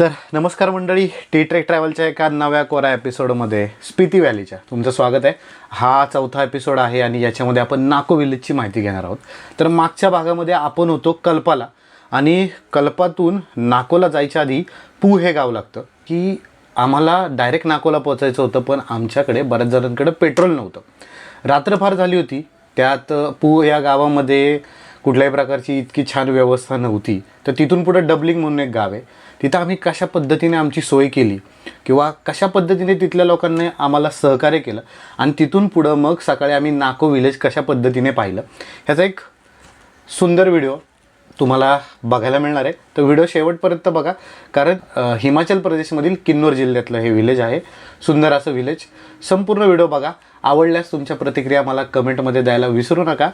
तर नमस्कार मंडळी टी ट्रेक ट्रॅव्हलच्या एका नव्या कोरा एपिसोडमध्ये स्पिती व्हॅलीच्या तुमचं स्वागत आहे. हा चौथा एपिसोड आहे आणि याच्यामध्ये आपण नाको विलेजची माहिती घेणार आहोत. तर मागच्या भागामध्ये आपण होतो कल्पाला आणि कल्पातून नाकोला जायच्या आधी पू हे गाव लागतं की आम्हाला डायरेक्ट नाकोला पोचायचं होतं पण आमच्याकडे बऱ्याच जणांकडे पेट्रोल नव्हतं. रात्र फार झाली होती. त्यात पू या गावामध्ये कुठल्याही प्रकारची इतकी छान व्यवस्था नव्हती. तर तिथून पुढं डबलिंग म्हणून एक गाव आहे. तिथं आम्ही कशा पद्धतीने आमची सोय केली किंवा कशा पद्धतीने तिथल्या लोकांनी आम्हाला सहकार्य केलं आणि तिथून पुढं मग सकाळी आम्ही नाको विलेज कशा पद्धतीने पाहिलं. ह्याचा एक सुंदर व्हिडिओ तुम्हाला बघायला मिळणार आहे. तर व्हिडिओ शेवटपर्यंत बघा कारण हिमाचल प्रदेशमधील किन्नौर जिल्ह्यातलं हे विलेज आहे. सुंदर असं विलेज. संपूर्ण व्हिडिओ बघा. आवडल्यास तुमच्या प्रतिक्रिया मला कमेंटमध्ये द्यायला विसरू नका.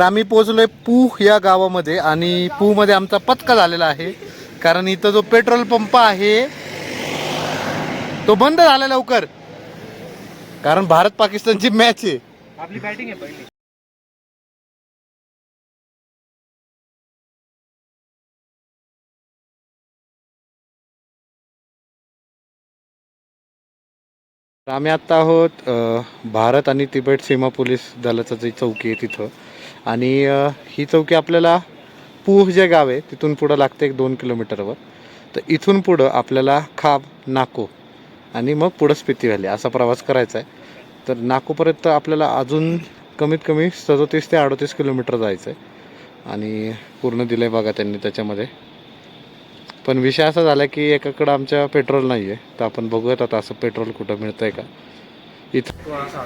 तर आम्ही पोहोचलोय पूह या गावामध्ये आणि पूहमध्ये आमचा पत्का झालेला आहे. कारण इथं जो पेट्रोल पंप आहे तो बंद झाला लवकर. कारण भारत पाकिस्तानची मॅच आहे. आपली बॅटिंग आहे पहिली. आम्ही आत्ता आहोत भारत आणि तिबेट सीमा पोलीस दलाचं जी चौकी आहे तिथं. आणि ही चौकी आपल्याला पूह जे गाव आहे तिथून पुढं लागते एक दोन किलोमीटरवर. तर इथून पुढं आपल्याला खाब नाको आणि मग पुढं स्पिती व्हॅली असा प्रवास करायचा आहे. तर नाकोपर्यंत आपल्याला अजून कमीत कमी सदोतीस ते अडोतीस किलोमीटर जायचं आहे आणि पूर्ण दिलं आहे बघा त्यांनी त्याच्यामध्ये. पण विषय असा झाला की एकाकडं आमच्या पेट्रोल नाही आहे तर आपण बघूयात आता असं पेट्रोल कुठं मिळतं आहे का. इथं होता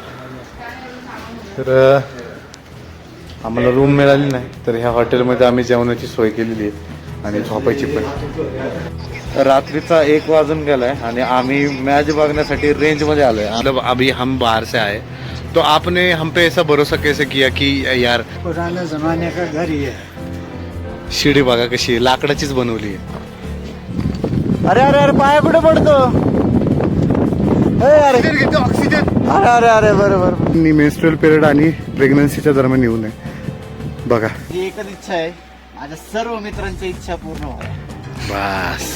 तर आम्हाला रूम मिळाली नाही. तर ह्या हॉटेलमध्ये आम्ही जेवणाची सोय केलेली आहे आणि झोपायची पण. रात्रीचा एक वाजून गेलाय आणि आम्ही मॅच बघण्यासाठी रेंजमध्ये आलोय. मतलब अभी हम बाहर से आए। तो आपने हम पे ऐसा भरोसा कैसे किया की यार पुराने जमाने का घर ही है। शिडी बघा कशी आहे, लाकडाचीच बनवली आहे. अरे अरे अरे पाया कुठे पडतो? अरे. अरे अरे बरोबर मी मेन्स्ट्रुअल पिरियड आणि प्रेग्नन्सीच्या दरम्यान येऊ नये. बघा. ही एकच इच्छा आहे. माझ्या सर्व मित्रांची इच्छा पूर्ण व्हावी बस.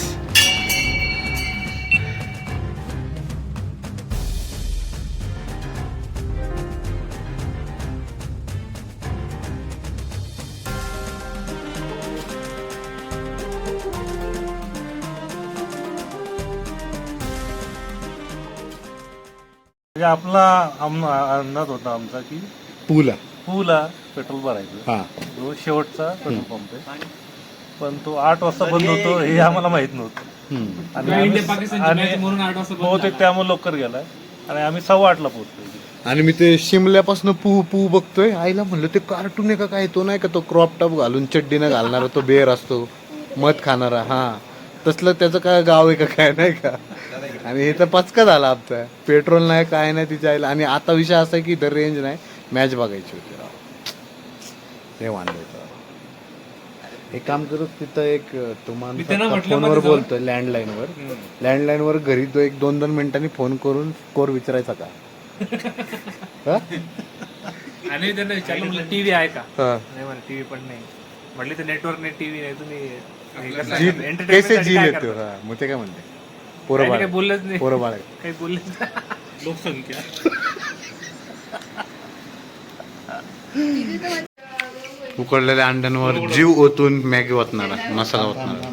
म्हणजे आपला अंदाज होता आमचा की पूला. पूला पेट्रोल भरायचं. हा. तो शेवटचा पेट्रोल पंप आहे. पण तो आठ वाजता बंद होतो हे आम्हाला माहीत नव्हतं. हम्म. आणि आम्ही- आणि बहुतेक त्यामुळे लवकर गेलाय. आणि आम्ही सव्वा आठला पोहोचलो. आणि मी ते शिमल्यापासून पू पू बघतोय. आईला म्हणलं ते कार्टून आहे का काय? तो नाही का तो क्रॉप टॉप घालून चड्डीनं घालणारा तो बेर असतो. मध खाणारा हा. तसलं त्याचं काय गाव आहे का काय नाही का? आणि हे तर पचका झाला आमचा पेट्रोल नाही काय नाही तिच्या आईला. आणि आता विषय असा आहे की इथं रेंज नाही. मॅच बघायची होती. राव हे वांधायचं एक काम करू तिथं एक तुम्हाला फोनवर बोलतोय लँडलाईनवर लँडलाईनवर घरी तो एक दोन दोन मिनिटांनी फोन करून स्कोर विचारायचा का? हा? आणि त्यांना विचारलं टीव्ही आहे का? हा. नाही मला टीव्ही पण नाही. म्हटले तर नेटवर्क नाही टीव्ही नाही तुम्ही हे कसं जी लेते हो? हा मग ते काय म्हणते? पोरं नाही, बाळ. बोललंच नाही. पोरं बाळ. काही बोललेच. लोकसंख्या. उकडलेल्या अंड्यांवर जीव ओतून मॅगी ओतणारा मसाला ओतणारा.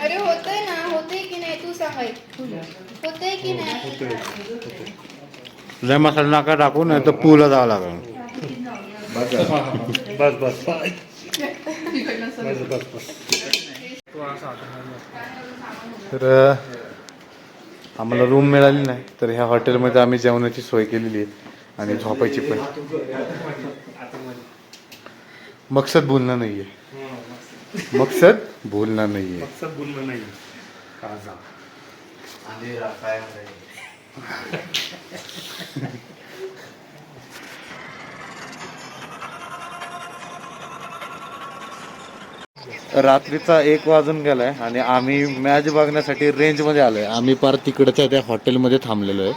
अरे होतंय ना होतंय की नाही तू सांगाय होतंय की नाही? लय मसाला नका टाकू नाही तर पूला जावं लागेल. बस बस. तर आम्हाला रूम मिळाली नाही तर ह्या हॉटेलमध्ये आम्ही जेवणाची सोय केलेली आहे. आणि झोपायची पण. मकसद बोलणं नाहीये. मकसद. बोलणार नाहीये. मकसद बोलणं नाही काजा रात्रीचा एक वाजून गेलाय आणि आम्ही मॅच बघण्यासाठी रेंजमध्ये आलोय. आम्ही पार तिकडच्या त्या हॉटेलमध्ये थांबलेलो आहे.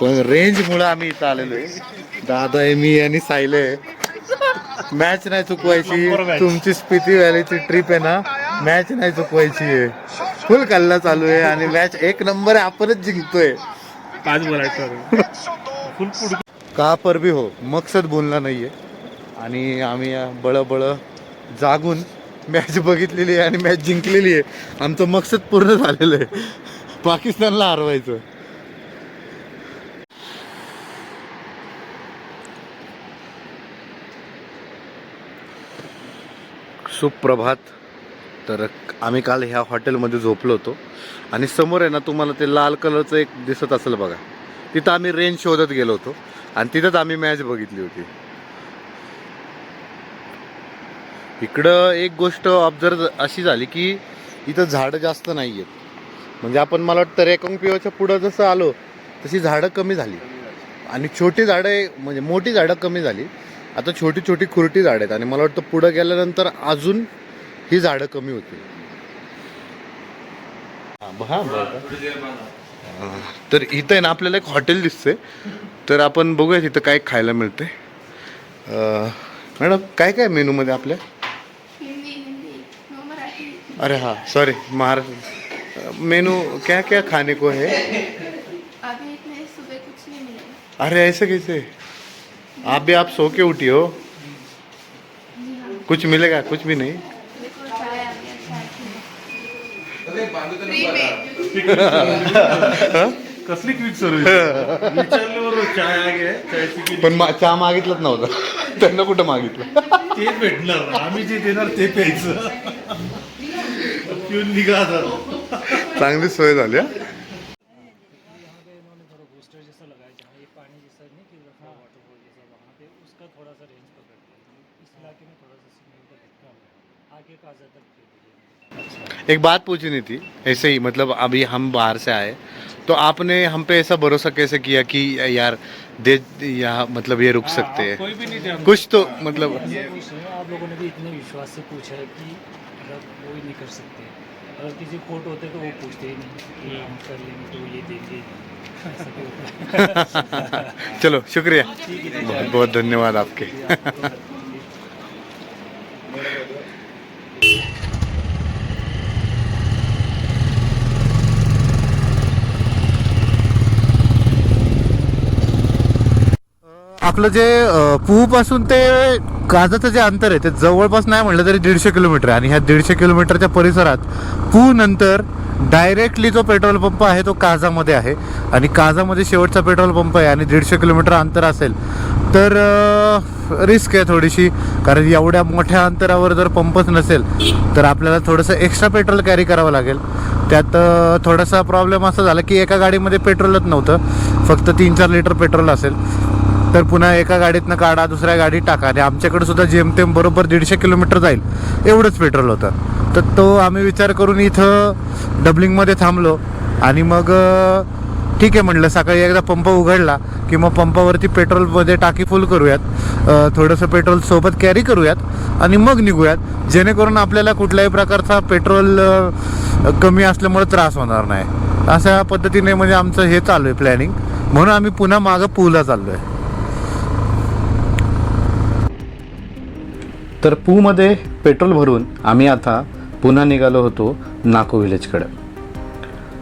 पण रेंजमुळे आम्ही इथं आलेलो आहे. दादा आहे मी आणि सायले आहे. मॅच नाही चुकवायची. तुमची स्पिती व्हॅलीची ट्रिप आहे ना? मॅच नाही चुकवायची आहे. फुल कल्ला चालू आहे आणि मॅच एक नंबर आहे आपणच जिंकतोय. आज बोलायचं का पर भी हो? मकसद बोलला नाहीये. आणि आम्ही बळ बळ जागून मॅच बघितलेली आहे आणि मॅच जिंकलेली आहे. आमचं मकसद पूर्ण झालेलं आहे. पाकिस्तानला हरवायचं. सुप्रभात. तर आम्ही काल ह्या हॉटेलमध्ये झोपलो होतो. आणि समोर आहे ना तुम्हाला ते लाल कलरचं एक दिसत असेल बघा. तिथं आम्ही रेंज शोधत गेलो होतो. आणि तिथंच आम्ही मॅच बघितली होती. इकडं एक गोष्ट ऑब्झर्व अशी झाली की इथं झाडं जास्त नाही आहेत म्हणजे आपण मला वाटतं रेकॉंग पिओच्या पुढं जसं आलो तशी झाडं कमी झाली. आणि छोटी झाडं म्हणजे मोठी झाडं कमी झाली. आता छोटी छोटी खुरटी झाडं आहेत आणि मला वाटतं पुढं गेल्यानंतर अजून ही झाडं कमी होतील. बरं तर इथं आहे ना आपल्याला एक हॉटेल दिसते तर आपण बघूया तिथं काय खायला मिळते मॅडम काय काय मेनूमध्ये आपल्या? अरे हाँ सॉरी महाराष्ट्र मेनू क्या क्या खाने को है? अभी इतने सुबह कुछ नहीं मिलेगा अरे ऐसे कैसे? आप भी आप सो के उठी हो। कुछ मिलेगा कुछ भी नहीं। फ्री कसली क्विक सर्विस पण चहा मागितलंच नव्हतं. त्यांना कुठं मागितलं? ते भेटणार आम्ही जे देणार ते प्यायचं. पिऊन निघा आता. चांगली सोय झाली हा? बूस्टर जैसा लगाया जहाँ ये पानी जैसा नहीं कि रखा वाटरफॉल जैसा वहाँ पे उसका थोड़ा सा रेंज पकड़ते हैं इस इलाके में थोड़ा सा सिग्नल का कम है आगे का ज़्यादा फिर एक बात पूछनी थी ऐसे ही मतलब अभी हम बाहर से आए तो आपने हम पे ऐसा भरोसा कैसे किया कि यार दे यहाँ मतलब ये रुक सकते हैं? कोई भी नहीं थे कुछ तो मतलब ऐसा कुछ नहीं है, आप लोगों ने भी इतने विश्वास से पूछा है कि मतलब वो ही नहीं कर सकते। अगर किसी कोर्ट होते तो वो पूछते ही नहीं कि हम कर लेंगे तो ये देंगे चलो शुक्रिया। बहुत बहुत धन्यवाद आपके। आपलं जे पुऊ ते काजाचं जे अंतर आहे ते जवळपास नाही म्हटलं तरी दीडशे किलोमीटर आहे. आणि ह्या दीडशे किलोमीटरच्या परिसरात पू नंतर डायरेक्टली जो पेट्रोल पंप आहे तो काजामध्ये आहे. आणि काजामध्ये शेवटचा पेट्रोल पंप आहे आणि दीडशे किलोमीटर अंतर असेल तर रिस्क आहे थोडीशी. कारण एवढ्या मोठ्या अंतरावर जर पंपच नसेल तर आपल्याला थोडंसं एक्स्ट्रा पेट्रोल कॅरी करावं लागेल. त्यात थोडासा प्रॉब्लेम असा झाला की एका गाडीमध्ये पेट्रोलच नव्हतं. फक्त तीन चार लिटर पेट्रोल असेल. तर पुन्हा एका गाडीतनं काढा दुसऱ्या गाडीत टाका. आणि आमच्याकडे सुद्धा जेमतेम बरोबर दीडशे किलोमीटर जाईल. एवढंच पेट्रोल होतं. तर तो आम्ही विचार करून इथं डबलिंगमध्ये थांबलो. आणि मग ठीक आहे म्हटलं सकाळी एकदा पंप उघडला की मग पंपावरती पेट्रोलमध्ये टाकी फुल करूयात. थोडंसं पेट्रोल सोबत कॅरी करूयात. आणि मग निघूयात. जेणेकरून आपल्याला कुठल्याही प्रकारचा पेट्रोल कमी असल्यामुळे त्रास होणार नाही. अशा पद्धतीने म्हणजे आमचं हे चालू आहे प्लॅनिंग म्हणून आम्ही पुन्हा मागं पूला चाललो आहे तर पूमध्ये पेट्रोल भरून आम्ही आता पुन्हा निघालो होतो नाको विलेजकडं.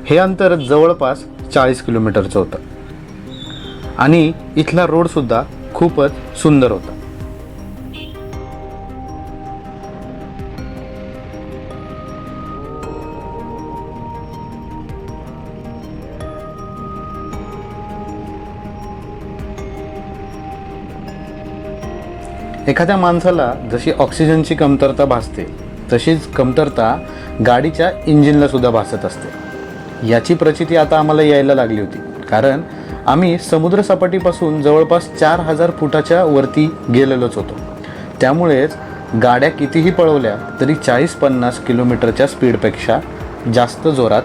हे अंतर जवळपास चाळीस किलोमीटरचं होतं. आणि इथला रोडसुद्धा खूपच सुंदर होता. एखाद्या माणसाला जशी ऑक्सिजनची कमतरता भासते तशीच कमतरता गाडीच्या इंजिनला सुद्धा भासत असते. याची प्रचिती आता आम्हाला यायला लागली होती. कारण आम्ही समुद्रसपाटीपासून जवळपास चार हजार फुटाच्या वरती गेलेलोच होतो. त्यामुळेच गाड्या कितीही पळवल्या तरी चाळीस पन्नास किलोमीटरच्या स्पीडपेक्षा जास्त जोरात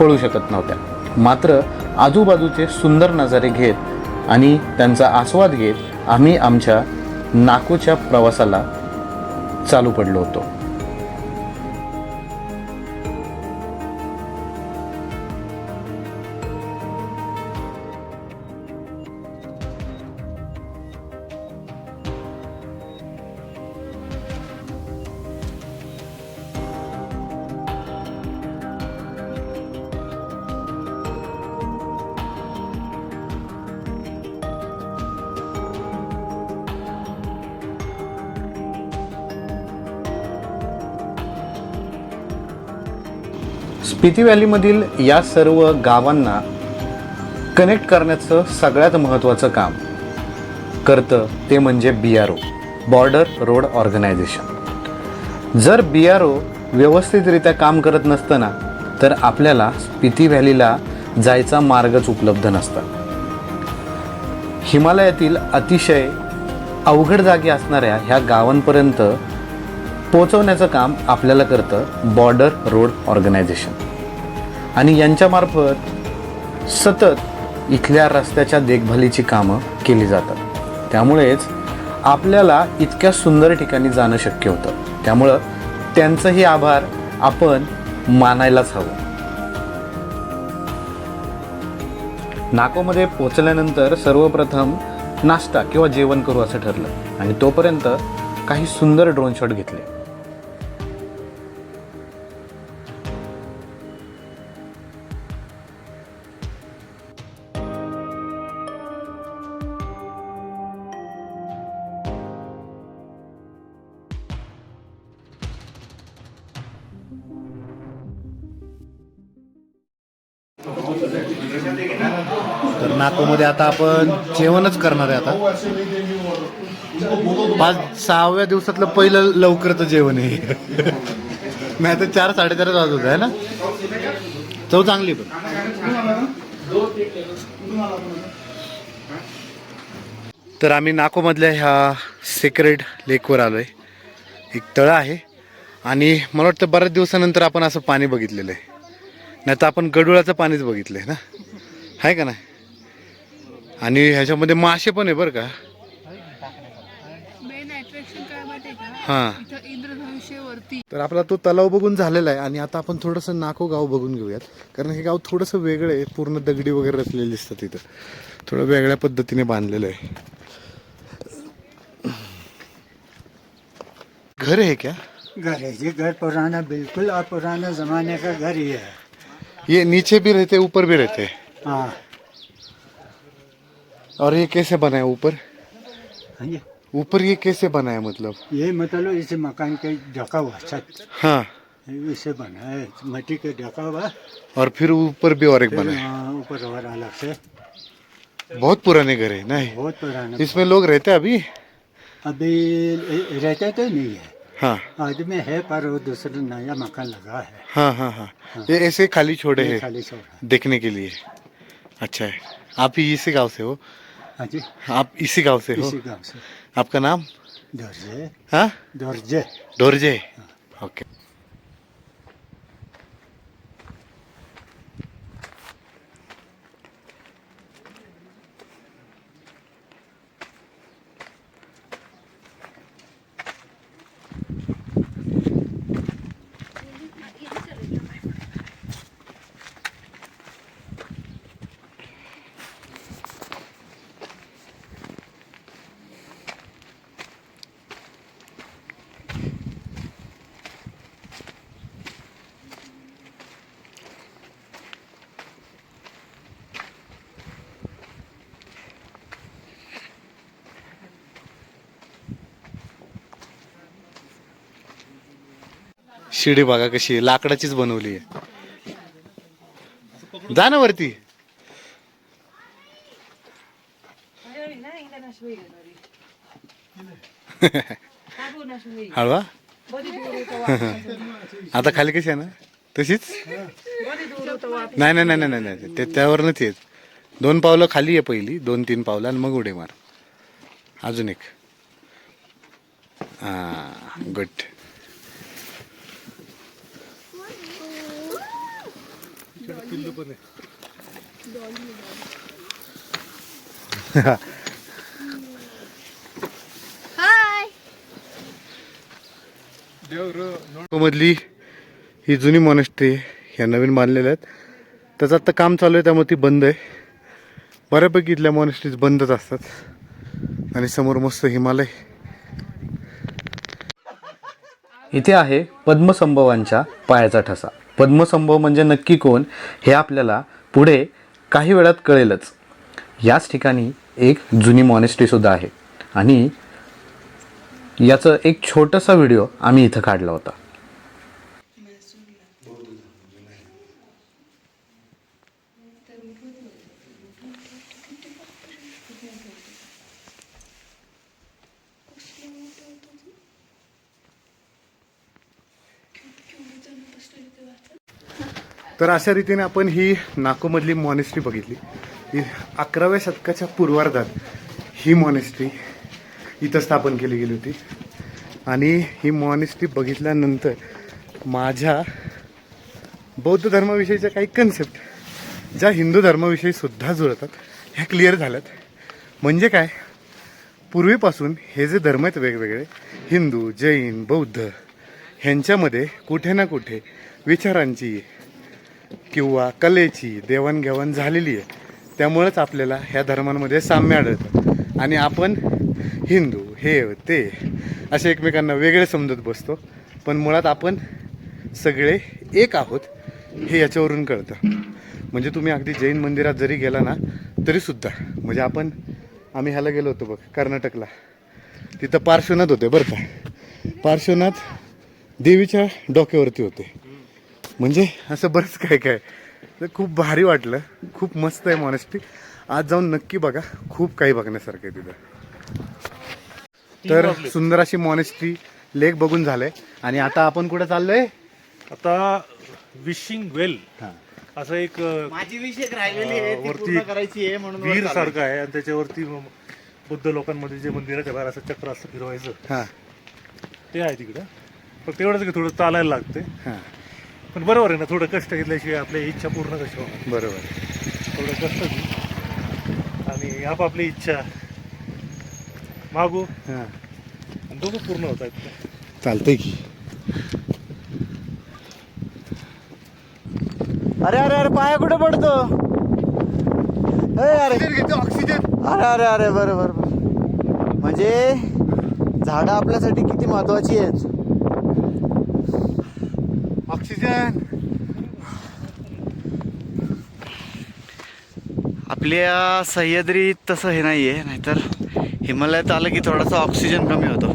पळू शकत नव्हत्या. मात्र आजूबाजूचे सुंदर नजारे घेत आणि त्यांचा आस्वाद घेत आम्ही आमच्या नाकोच्या प्रवासाला चालू पडलो होतो. स्पिती व्हॅलीमधील या सर्व गावांना कनेक्ट करण्याचं सगळ्यात महत्त्वाचं काम करतं ते म्हणजे B R O border road organisation जर बी आर ओ व्यवस्थितरित्या काम करत नसतं ना तर आपल्याला स्पिती व्हॅलीला जायचा मार्गच उपलब्ध नसता. हिमालयातील अतिशय अवघड जागी असणाऱ्या ह्या गावांपर्यंत पोचवण्याचं काम आपल्याला करतं बॉर्डर रोड ऑर्गनायझेशन आणि यांच्यामार्फत सतत इथल्या रस्त्याच्या देखभालीची कामं केली जातात. त्यामुळेच आपल्याला इतक्या सुंदर ठिकाणी जाणं शक्य होतं. त्यामुळं त्यांचंही आभार आपण मानायलाच हवं. नाकोमध्ये पोचल्यानंतर सर्वप्रथम नाश्ता किंवा जेवण करू असं ठरलं आणि तोपर्यंत काही सुंदर ड्रोन शॉट घेतले. तर नाकोमध्ये आता आपण जेवणच करणार आहे आता. पाच सहाव्या दिवसातलं पहिलं लवकरचं जेवण आहे. नाही तर चार साडेचारच वाजत होत आहे ना? चव चांगली पण. तर आम्ही नाकोमधल्या ह्या सेक्रेड लेकवर आलोय. एक तळं आहे. आणि मला वाटतं बऱ्याच दिवसानंतर आपण असं पाणी बघितलेलं आहे. नाही तर आपण गडुळाचं पाणीच बघितलंय ना? आहे का नाही? आणि ह्याच्यामध्ये मासे पण आहे बरं का? मेन अट्रॅक्शन काय माहितीये का? हां. तर आपला तो तलाव बघून झालेला आहे आणि आता आपण थोडंसं नाको गाव बघून घेऊयात. कारण हे गाव थोडंसं वेगळं आहे. पूर्ण दगडी वगैरे रचलेली दिसतात तिथं थोडं वेगळ्या पद्धतीने बांधलेलं आहे. घर है क्या घर है ये घर पुराना बिल्कुल और पुराना जमाने का घर ही है ये नीचे भी रहते ऊपर भी रहते। हाँ। और ये कैसे बना है ऊपर? हाँ ऊपर ये कैसे बना है मतलब? ये मतलब इस मकान के ढका हुआ छत। हाँ। इसे बना है मट्टी के ढका हुआ। और फिर ऊपर भी और एक बना है। हाँ, ऊपर और अलग से। बहुत पुराने घर है नहीं? बहुत पुराना इसमें लोग रहते हैं अभी? अभी रहते तो नहीं है। हाँ। आज में है पर वो दूसरा नया मकान लगा है। हाँ हाँ हाँ। ये ऐसे खाली छोड़े हैं खाली छोड़ा देखने के लिए। अच्छा है आप ही इसी गाँव से हो? हाँ जी। आप इसी गाँव से हो? इसी गाँव से। आपका नाम? दर्जे। हाँ? दर्जे। डोरजे ओके। शिडी बघा कशी आहे. लाकडाचीच बनवली आहे. जा ना वरती. हळवा. आता खाली कशी आहे ना? तशीच? नाही नाही नाही नाही नाही. ते त्यावरनच येत. दोन पावलं खाली आहे पहिली दोन तीन पावलं आणि मग उडी मार. अजून एक. हां गुड. पिल्लू पण आहे. मधली ही जुनी मॉनेस्ट्री ह्या नवीन बांधलेल्या आहेत. त्याचं आत्ता काम चालू आहे त्यामुळे ती बंद आहे. बऱ्यापैकी इथल्या मॉनेस्ट्रीज बंदच असतात. आणि समोर मस्त हिमालय. इथे आहे पद्मसंभवांच्या पायाचा ठसा. पद्मसंभव म्हणजे नक्की कोण हे आपल्याला पुढे काही वेळात कळेलच. याच ठिकाणी एक जुनी मॉनेस्ट्रीसुद्धा आहे. आणि याचं एक छोटासा व्हिडिओ आम्ही इथं काढला होता. तर अशा रीतीने आपण ही नाकोमधली मॉनेस्ट्री बघितली. ही अकराव्या शतकाच्या पूर्वार्धात ही मॉनेस्ट्री इथं स्थापन केली गेली होती. आणि ही मॉनेस्ट्री बघितल्यानंतर माझ्या बौद्ध धर्माविषयीच्या काही कन्सेप्ट ज्या हिंदू धर्माविषयी सुद्धा जुळतात ह्या क्लिअर झाल्यात. म्हणजे काय? पूर्वीपासून हे जे धर्म आहेत वेगवेगळे हिंदू जैन बौद्ध ह्यांच्यामध्ये कुठे ना कुठे विचारांची किंवा कलेची देवाणघेवाण झालेली आहे त्यामुळंच आपल्याला ह्या धर्मांमध्ये साम्य आढळतं. आणि आपण हिंदू हे ते असे एकमेकांना वेगळे समजत बसतो पण मुळात आपण सगळे एक आहोत हे याच्यावरून कळतं. म्हणजे तुम्ही अगदी जैन मंदिरात जरी गेला ना तरीसुद्धा म्हणजे आपण आम्ही ह्याला गेलो होतो बघ कर्नाटकला. तिथं पार्श्वनाथ होते बरं का. पार्श्वनाथ देवीच्या डोक्यावरती होते. म्हणजे असं बरंच काय काय. तर खूप भारी वाटलं. खूप मस्त आहे मॉनेस्ट्री आज जाऊन नक्की बघा. खूप काही बघण्यासारखं आहे तिथं. तर सुंदर अशी मॉनेस्ट्री लेक बघून झालंय. आणि आता आपण कुठे चाललोय? आता विशिंग वेल हां. असं एक माझी विषय राहिलेली आहे ती वरती पूर्ण करायची आहे म्हणून वर. सारखं आहे आणि त्याच्यावरती बुद्ध लोकांमध्ये जे मंदिराच्या बाहेर असं चक्र असतं फिरवायचं. हां. ते आहे तिकडं. फक्त एवढंच की थोडं चालायला लागते हां. पण बरोबर आहे ना थोडं कष्ट घेतल्याशिवाय आपल्या इच्छा पूर्ण कशी होणार बरोबर. थोडं कष्ट घेऊ. आणि आपापली इच्छा मागू. हां. आणि दोघं पूर्ण होत आहेत. चालतंय की. अरे अरे अरे पाया कुठे पडतो? अरे अरे. ऑक्सिजन अरे अरे अरे बरं बरं बरं. म्हणजे झाडं आपल्यासाठी किती महत्वाची आहेत? ऑक्सिजन आपल्या सह्याद्रीत तसं हे नाही आहे नाहीतर हिमालयात आलं की थोडासा ऑक्सिजन कमी होतो.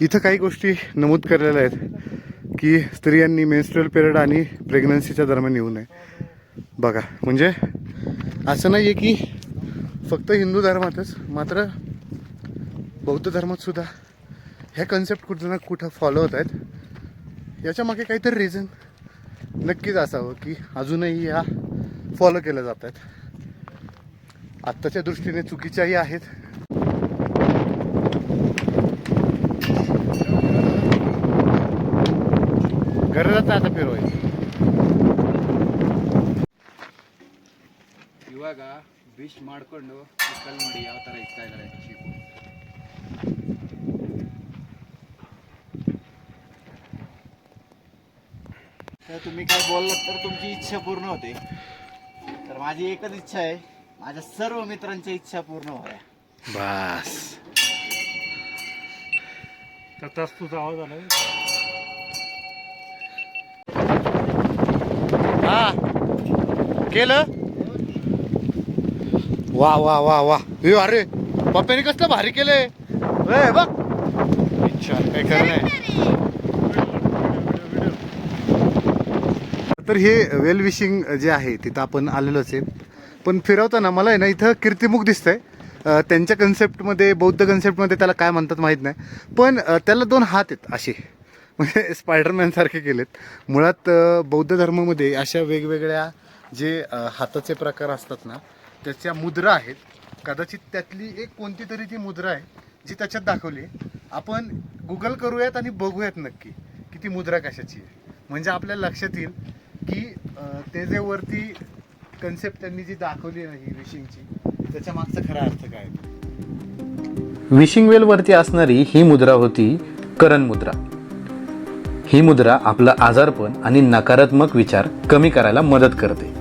इथं काही गोष्टी नमूद केलेल्या आहेत की स्त्रियांनी मेन्स्ट्रुअल पिरियड आणि प्रेग्नन्सीच्या दरम्यान येऊ नये. बघा म्हणजे असं नाही आहे की फक्त हिंदू धर्मातच मात्र बौद्ध धर्मातसुद्धा ह्या कन्सेप्ट कुठं ना कुठं फॉलो होत आहेत याच्या मागे काहीतरी रिझन नक्कीच असावं की अजूनही ह्या फॉलो केल्या जात आहेत. आत्ताच्या दृष्टीने चुकीच्याही आहेत गरजच आता फिरवायचं ಇವಾಗ ವಿಶ್ ಮಾಡಿಕೊಂಡು ಕಲ್ ನೋಡಿ ಯಾವ ಥರ ಇಷ್ಟ ಇದ್ದಾರೆ ಶೀಪು तर तुम्ही काय बोललात तर तुमची इच्छा पूर्ण होते तर माझी एकच इच्छा आहे माझ्या सर्व मित्रांच्या इच्छा पूर्ण व्हाव्या बस तर तास तुझा आवाज आला केलं? वा वा वा वा. ए अरे पप्प्याने कसलं भारी केलंय. ए बघ. इच्छा काय खरं नाही. तर हे वेल विशिंग जे आहे तिथं आपण आलेलोच आहे. पण फिरवताना मला आहे ना इथं कीर्तिमुख दिसतंय. त्यांच्या कन्सेप्टमध्ये बौद्ध कन्सेप्टमध्ये त्याला काय म्हणतात माहीत नाही. पण त्याला दोन हात आहेत असे. म्हणजे स्पायडरमॅनसारखे केलेत. मुळात बौद्ध धर्मामध्ये अशा वेगवेगळ्या जे हाताचे प्रकार असतात ना त्याच्या मुद्रा आहेत. कदाचित त्यातली एक कोणती तरी ती मुद्रा आहे जी त्याच्यात दाखवली आहे. आपण गुगल करूयात आणि बघूयात नक्की की ती मुद्रा कशाची आहे. म्हणजे आपल्या लक्षात येईल की ते जे वरती कन्सेप्ट त्यांनी जी दाखवली आहे विशिंगची त्याच्या मागचा खरा अर्थ काय आहे? विशिंग वेलवरती असणारी ही मुद्रा होती करण मुद्रा. ही मुद्रा आपलं आजारपण आणि नकारात्मक विचार कमी करायला मदत करते.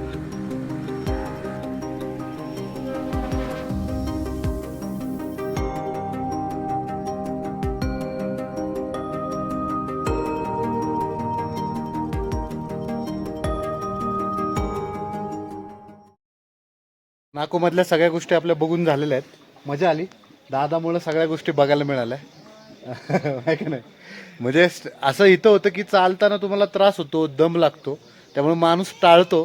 नाकोमधल्या सगळ्या गोष्टी आपल्या बघून झालेल्या आहेत. मजा आली. दादामुळं सगळ्या गोष्टी बघायला मिळाल्या. आहे का नाही? म्हणजे असं इथं होतं की चालताना तुम्हाला त्रास होतो दम लागतो त्यामुळे माणूस टाळतो.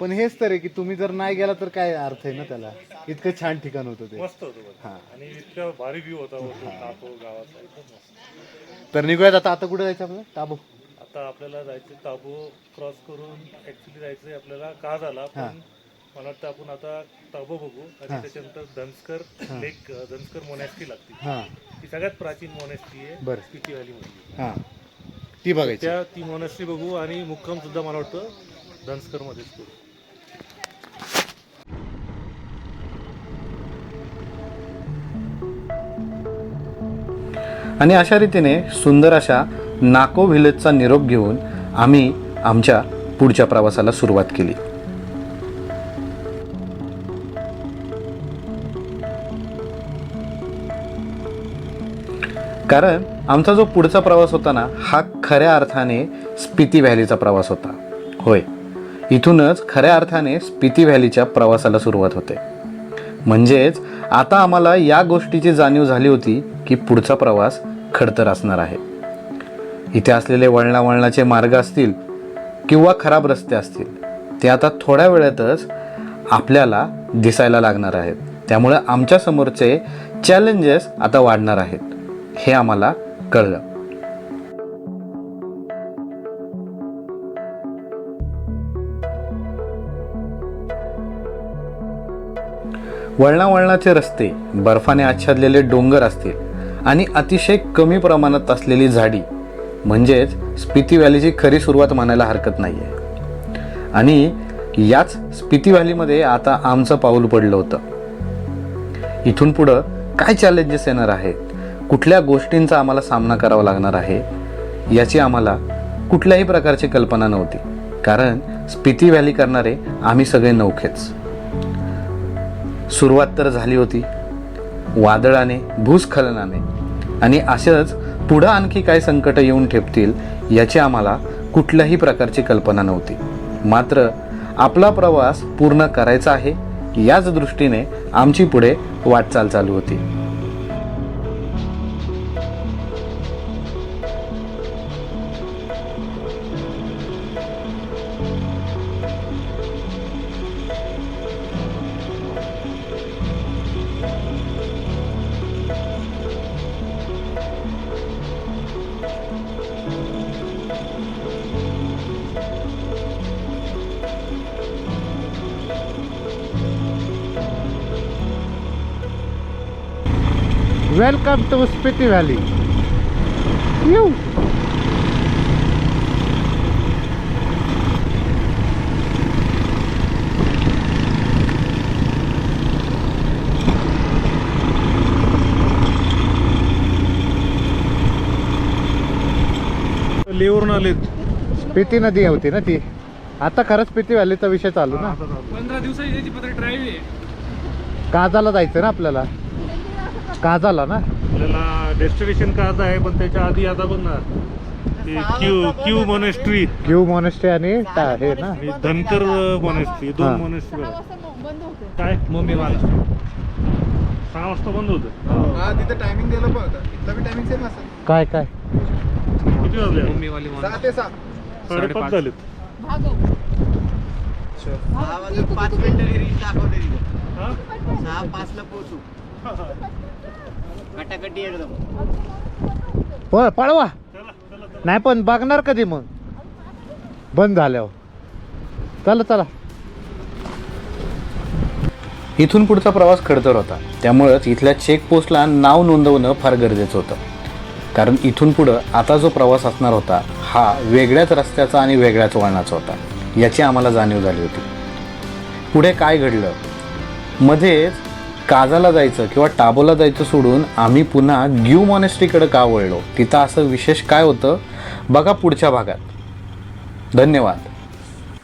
पण हेच तर आहे की तुम्ही जर नाही गेला तर काय अर्थ आहे ना त्याला? इतकं छान ठिकाण होतं ते. मस्त होतं बघ. हा. आणि इतका भारी व्ह्यू होता वरतून टाको गावाचा एकदम मस्त. तर निघूयात आता. आता कुठे जायचं आपलं टाबू आता आपल्याला जायचं ताबो क्रॉस करून ऍक्च्युली जायचंय आपल्याला का झाला. पण मला वाटतं आपण आता ताबो बघू. आणि त्याच्यानंतर धनस्कर लेक धनस्कर मोनॅस्ट्री लागते हां. ती सगळ्यात प्राचीन मोनॅस्ट्री आहे. बरं. स्पिती व्हॅली मध्ये हां. ती बघायची. त्या ती मोनॅस्ट्री बघू आणि मुक्काम सुद्धा मला वाटतं धनस्कर मध्येच करू आणि अशा रीतीने सुंदर अशा नाको व्हिलेजचा निरोप घेऊन आम्ही आमच्या पुढच्या प्रवासाला सुरुवात केली. कारण आमचा जो पुढचा प्रवास होता ना हा खऱ्या अर्थाने स्पिती व्हॅलीचा प्रवास होता. होय. इथूनच खऱ्या अर्थाने स्पिती व्हॅलीच्या प्रवासाला सुरुवात होते. म्हणजेच आता आम्हाला या गोष्टीची जाणीव झाली होती की पुढचा प्रवास खडतर असणार आहे. इथे असलेले वळणावळणाचे मार्ग असतील किंवा खराब रस्ते असतील ते आता थोड्या वेळातच आपल्याला दिसायला लागणार आहेत. त्यामुळे आमच्यासमोरचे चॅलेंजेस आता वाढणार आहेत. हे आम्हाला कळलं. वळणावळणाचे रस्ते बर्फाने आच्छादलेले डोंगर असतील आणि अतिशय कमी प्रमाणात असलेली झाडी म्हणजेच स्पिती व्हॅलीची खरी सुरुवात म्हणायला हरकत नाही आहे आणि याच स्पिती व्हॅलीमध्ये आता आमचं पाऊल पडलं होतं. इथून पुढं काय चॅलेंजेस येणार आहेत कुठल्या गोष्टींचा आम्हाला सामना करावा लागणार आहे याची आम्हाला कुठल्याही प्रकारची कल्पना नव्हती. कारण स्पिती व्हॅली करणारे आम्ही सगळे नौखेच. सुरुवात तर झाली होती. वादळाने भूस्खलनाने. आणि असेच पुढं आणखी काय संकट येऊन ठेपतील याची आम्हाला कुठल्याही प्रकारची कल्पना नव्हती. मात्र आपला प्रवास पूर्ण करायचा आहे याच दृष्टीने आमची पुढे वाटचाल चालू होती. वेलकम टू स्पिती व्हॅली लेवरून आलेत स्पिती नदी होती ना ती. आता खरंच स्पिती व्हॅलीचा विषय चालू ना. पंधरा दिवसाची त्याची पत्र ड्राईव्ह आहे. काजाला जायचं ना आपल्याला. काजाला ना? आपल्याला डेस्टिनेशन काच आहे पण त्याच्या आधी आता बघ ना ते Key Key monastery Key monastery आणि टा- हे ना? आणि धनकर मोनेस्ट्री हा. दोन मोनेस्ट्री काय? मम्मी मला सहा वाजता बंद होतं हा तिथं टायमिंग दिलं इथलं बी टायमिंग सेम असेल. काय काय? किती वाजले? मला सहा ते सहा. साडेपाच झालेत. भागव. सहा वाजून पाच मिनिटांनी रीच दाखवते तिथं. सहा पाचला पोहोचू. कटाकटी एकदम. प पळवा. नाही पण बघणार कधी मग? बंद झाल्यावर. चला चला. इथून पुढचा प्रवास खडतर होता. त्यामुळंच इथल्या चेकपोस्टला नाव नोंदवणं फार गरजेचं होतं. कारण इथून पुढं आता जो प्रवास असणार होता हा वेगळ्याच रस्त्याचा आणि वेगळ्याच वळणाचा होता. याची आम्हाला जाणीव झाली होती. पुढे काय घडलं? मध्येच काजाला जायचं किंवा टाबोला जायचं सोडून आम्ही पुन्हा ग्यू मॉनेस्ट्रीकडे का वळलो? तिथं असं विशेष काय होतं? बघा पुढच्या भागात. धन्यवाद.